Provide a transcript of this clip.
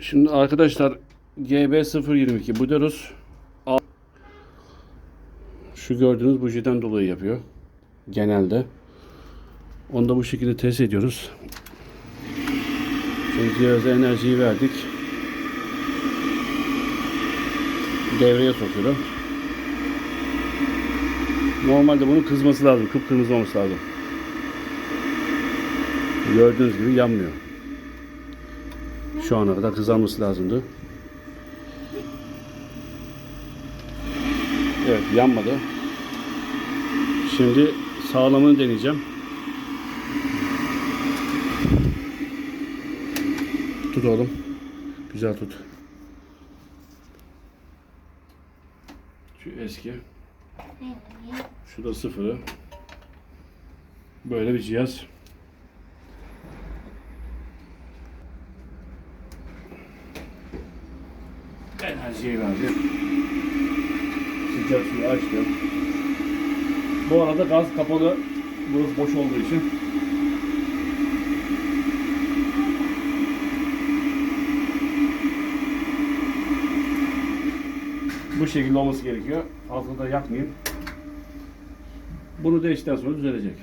Şimdi arkadaşlar GB022 Buderus şu gördüğünüz bujiden dolayı yapıyor. Genelde. Onu da bu şekilde test ediyoruz. Şimdi cihaza enerjiyi verdik. Devreye sokuyorum. Normalde bunun kızması lazım. Kıpkırmızı olması lazım. Gördüğünüz gibi yanmıyor. Şu ana kadar kızarması lazımdı. Evet yanmadı. Şimdi sağlamını deneyeceğim. Tut oğlum. Güzel tut. Şu eski. Şu da sıfırı. Böyle bir cihaz. Enerjiyi verdi. Sıcak suyu açtım. Bu arada gaz kapalı. Burası boş olduğu için. Bu şekilde olması gerekiyor. Fazla da yakmayayım. Bunu değiştikten sonra düzelecek.